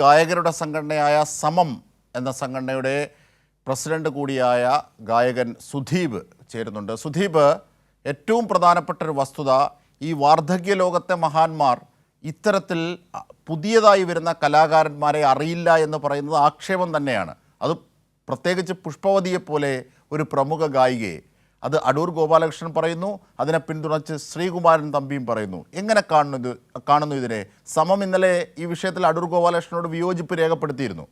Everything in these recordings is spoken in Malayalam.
ഗായകരുടെ സംഘടനയായ സമം എന്ന സംഘടനയുടെ പ്രസിഡന്റ് കൂടിയായ ഗായകൻ സുധീപ് ചേരുന്നുണ്ട്. സുധീപ് ഏറ്റവും പ്രധാനപ്പെട്ട ഒരു വസ്തുത ഈ വാർദ്ധക്യ ലോകത്തെ മഹാന്മാർ ഇത്തരത്തിൽ പുതിയതായി വരുന്ന കലാകാരന്മാരെ അറിയില്ല എന്ന് പറയുന്നത് ആക്ഷേപം തന്നെയാണ്. അത് പ്രത്യേകിച്ച് പുഷ്പവതിയെപ്പോലെ ഒരു പ്രമുഖ ഗായികയെ അത് അടൂർ ഗോപാലകൃഷ്ണൻ പറയുന്നു അതിനെ പിന്തുണച്ച് ശ്രീകുമാരൻ തമ്പിയും പറയുന്നു. എങ്ങനെ കാണുന്നു ഇത് കാണുന്നു ഇതിനെ? സമം ഇന്നലെ ഈ വിഷയത്തിൽ അടൂർ ഗോപാലകൃഷ്ണനോട് വിയോജിപ്പ് രേഖപ്പെടുത്തിയിരുന്നു.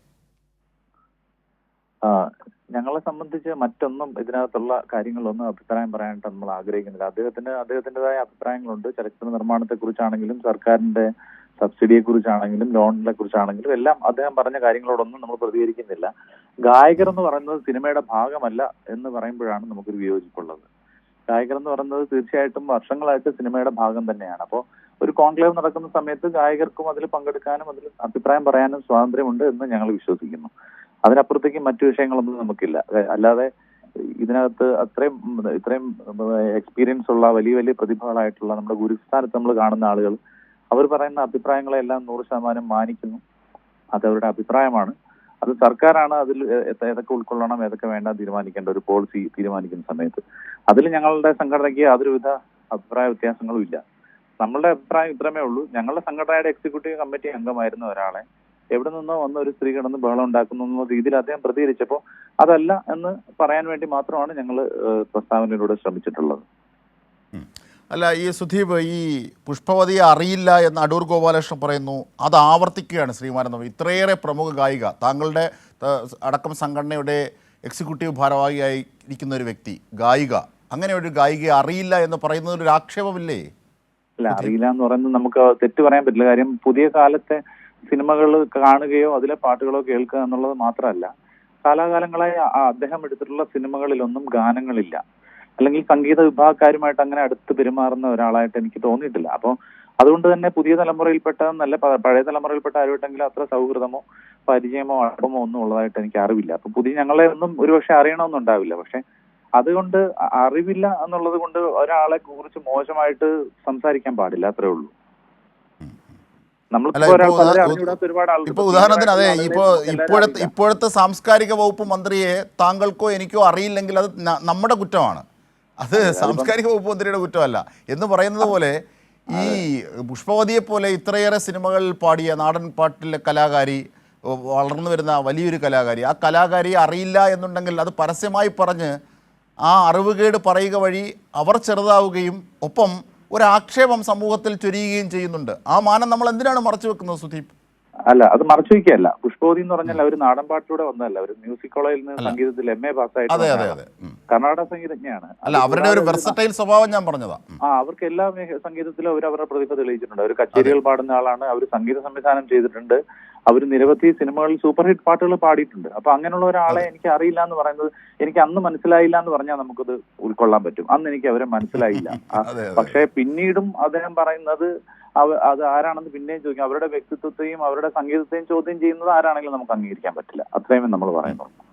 ഞങ്ങളെ സംബന്ധിച്ച് മറ്റൊന്നും ഇതിനകത്തുള്ള കാര്യങ്ങളൊന്നും അഭിപ്രായം പറയാനായിട്ട് നമ്മൾ ആഗ്രഹിക്കുന്നില്ല. അദ്ദേഹത്തിന് അദ്ദേഹത്തിന്റെതായ അഭിപ്രായങ്ങളുണ്ട്. ചലച്ചിത്ര നിർമ്മാണത്തെ കുറിച്ചാണെങ്കിലും സർക്കാരിന്റെ സബ്സിഡിയെ കുറിച്ചാണെങ്കിലും ലോണിനെ കുറിച്ചാണെങ്കിലും എല്ലാം അദ്ദേഹം പറഞ്ഞ കാര്യങ്ങളോടൊന്നും നമ്മൾ പ്രതികരിക്കുന്നില്ല. ഗായകർ എന്ന് പറയുന്നത് സിനിമയുടെ ഭാഗമല്ല എന്ന് പറയുമ്പോഴാണ് നമുക്കൊരു വിയോജിപ്പുള്ളത്. ഗായകർ എന്ന് പറയുന്നത് തീർച്ചയായിട്ടും വർഷങ്ങളായിട്ട് സിനിമയുടെ ഭാഗം തന്നെയാണ്. അപ്പോൾ ഒരു കോൺക്ലേവ് നടക്കുന്ന സമയത്ത് ഗായകർക്കും അതിൽ പങ്കെടുക്കാനും അതിൽ അഭിപ്രായം പറയാനും സ്വാതന്ത്ര്യമുണ്ട് എന്ന് ഞങ്ങൾ വിശ്വസിക്കുന്നു. അതിനപ്പുറത്തേക്ക് മറ്റു വിഷയങ്ങളൊന്നും നമുക്കില്ല. അല്ലാതെ ഇതിനകത്ത് അത്രയും ഇത്രയും എക്സ്പീരിയൻസ് ഉള്ള വലിയ വലിയ പ്രതിഭകളായിട്ടുള്ള നമ്മുടെ ഗുരുസ്ഥാനത്ത് നമ്മൾ കാണുന്ന ആളുകൾ അവർ പറയുന്ന അഭിപ്രായങ്ങളെല്ലാം നൂറ് ശതമാനം മാനിക്കുന്നു. അത് അവരുടെ അഭിപ്രായമാണ്. അത് സർക്കാരാണ് അതിൽ ഏതൊക്കെ ഉൾക്കൊള്ളണം ഏതൊക്കെ വേണ്ട തീരുമാനിക്കേണ്ട ഒരു പോളിസി തീരുമാനിക്കുന്ന സമയത്ത്. അതിൽ ഞങ്ങളുടെ സംഘടനയ്ക്ക് യാതൊരുവിധ അഭിപ്രായ വ്യത്യാസങ്ങളും ഇല്ല. നമ്മളുടെ അഭിപ്രായം ഇത്രമേ ഉള്ളൂ. ഞങ്ങളുടെ സംഘടനയുടെ എക്സിക്യൂട്ടീവ് കമ്മിറ്റി അംഗമായിരുന്ന ഒരാളെ എവിടെ നിന്നോ വന്ന ഒരു സ്ത്രീ കിടന്ന് ബഹളം ഉണ്ടാക്കുന്നു എന്ന രീതിയിൽ അദ്ദേഹം പ്രതികരിച്ചപ്പോൾ അതല്ല എന്ന് പറയാൻ വേണ്ടി മാത്രമാണ് ഞങ്ങൾ പ്രസ്താവനയിലൂടെ ശ്രമിച്ചിട്ടുള്ളത്. അല്ല ഈ സുധീപ് ഈ പുഷ്പവതിയെ അറിയില്ല എന്ന് അടൂർ ഗോപാലകൃഷ്ണൻ പറയുന്നു. അത് ആവർത്തിക്കുകയാണ് ശ്രീമാനന്ദം ഇത്രയേറെ പ്രമുഖ ഗായിക താങ്കളുടെ അടക്കം സംഘടനയുടെ എക്സിക്യൂട്ടീവ് ഭാരവാഹിയായി ഇരിക്കുന്ന ഒരു വ്യക്തി ഗായിക. അങ്ങനെ ഒരു ഗായികയെ അറിയില്ല എന്ന് പറയുന്നത് ഒരു ആക്ഷേപമില്ലേ? അല്ല അറിയില്ല എന്ന് പറയുന്നത് നമുക്ക് തെറ്റ് പറയാൻ പറ്റില്ല. കാര്യം പുതിയ കാലത്തെ സിനിമകൾ കാണുകയോ അതിലെ പാട്ടുകളോ കേൾക്കുക എന്നുള്ളത് മാത്രമല്ല കാലാകാലങ്ങളായി അദ്ദേഹം എടുത്തിട്ടുള്ള സിനിമകളിലൊന്നും ഗാനങ്ങളില്ല. അല്ലെങ്കിൽ സംഗീത വിഭാഗക്കാരുമായിട്ട് അങ്ങനെ അടുത്ത് പെരുമാറുന്ന ഒരാളായിട്ട് എനിക്ക് തോന്നിയിട്ടില്ല. അപ്പോൾ അതുകൊണ്ട് തന്നെ പുതിയ തലമുറയിൽപ്പെട്ട നല്ല പഴയ തലമുറയിൽപ്പെട്ട ആരുമായിട്ടെങ്കിലും അത്ര സൗഹൃദമോ പരിചയമോ അടുപ്പമോ ഒന്നും ഉള്ളതായിട്ട് എനിക്ക് അറിവില്ല. അപ്പൊ പുതിയ ഞങ്ങളെ ഒന്നും ഒരുപക്ഷെ അറിയണമെന്നുണ്ടാവില്ല പക്ഷെ അതുകൊണ്ട് അറിവില്ല എന്നുള്ളത് കൊണ്ട് ഒരാളെ കുറിച്ച് മോശമായിട്ട് സംസാരിക്കാൻ പാടില്ല അത്രേ ഉള്ളൂ. ഇപ്പോ ഉദാഹരണത്തിന് അതെ ഇപ്പോ ഇപ്പോഴത്തെ ഇപ്പോഴത്തെ സാംസ്കാരിക വകുപ്പ് മന്ത്രിയെ താങ്കൾക്കോ എനിക്കോ അറിയില്ലെങ്കിൽ അത് നമ്മുടെ കുറ്റമാണ്. അത് സാംസ്കാരിക വകുപ്പ് മന്ത്രിയുടെ കുറ്റമല്ല. എന്ന് പറയുന്നത് പോലെ ഈ പുഷ്പവതിയെ പോലെ ഇത്രയേറെ സിനിമകളിൽ പാടിയ നാടൻ പാട്ടിലെ കലാകാരി വളർന്നു വരുന്ന വലിയൊരു കലാകാരി. ആ കലാകാരിയെ അറിയില്ല എന്നുണ്ടെങ്കിൽ അത് പരസ്യമായി പറഞ്ഞ് ആ അറിവുകേട് പറയുക വഴി അവർ ചെറുതാവുകയും ഒപ്പം ഒരു ആക്ഷേപം സമൂഹത്തിൽ ചൊരിയുകയും ചെയ്യുന്നുണ്ട്. ആ മാനം നമ്മൾ എന്തിനാണ് മറച്ചു വെക്കുന്നത് സുദീപ് അല്ല അത് മറച്ചു വയ്ക്കുകയല്ല. പുഷ്പവതി എന്ന് പറഞ്ഞാൽ അവർ നാടൻ പാട്ടിലൂടെ വന്നതല്ല. അവർ മ്യൂസിക് കോളേജിൽ നിന്ന് സംഗീതത്തിൽ എം എ പാസ്സായിട്ട്. കർണാടക സംഗീതജ്ഞയാണ്. അല്ല അവരുടെ ഒരു വെർസറ്റൈൽ സ്വഭാവം ഞാൻ പറഞ്ഞതാ. ആ അവർക്ക് എല്ലാ സംഗീതത്തിലും അവർ അവരുടെ പ്രതിഭ തെളിയിച്ചിട്ടുണ്ട്. അവർ കച്ചേരികൾ പാടുന്ന ആളാണ്. അവർ സംഗീത സംവിധാനം ചെയ്തിട്ടുണ്ട്. അവർ നിരവധി സിനിമകളിൽ സൂപ്പർ ഹിറ്റ് പാട്ടുകൾ പാടിയിട്ടുണ്ട്. അപ്പൊ അങ്ങനെയുള്ള ഒരാളെ എനിക്ക് അറിയില്ല എന്ന് പറയുന്നത് എനിക്ക് അന്ന് മനസ്സിലായില്ല എന്ന് പറഞ്ഞാൽ നമുക്കത് ഉൾക്കൊള്ളാൻ പറ്റും. അന്ന് എനിക്ക് അവരെ മനസ്സിലായില്ല. പക്ഷേ പിന്നീടും അദ്ദേഹം പറയുന്നത് അവ- അത് ആരാണെന്ന് പിന്നെയും ചോദിക്കും. അവരുടെ വ്യക്തിത്വത്തെയും അവരുടെ സംഗീതത്തെയും ചോദ്യം ചെയ്യുന്നത് ആരാണെങ്കിലും നമുക്ക് അംഗീകരിക്കാൻ പറ്റില്ല. അത്രയും നമ്മൾ പറയുന്നുള്ളൂ.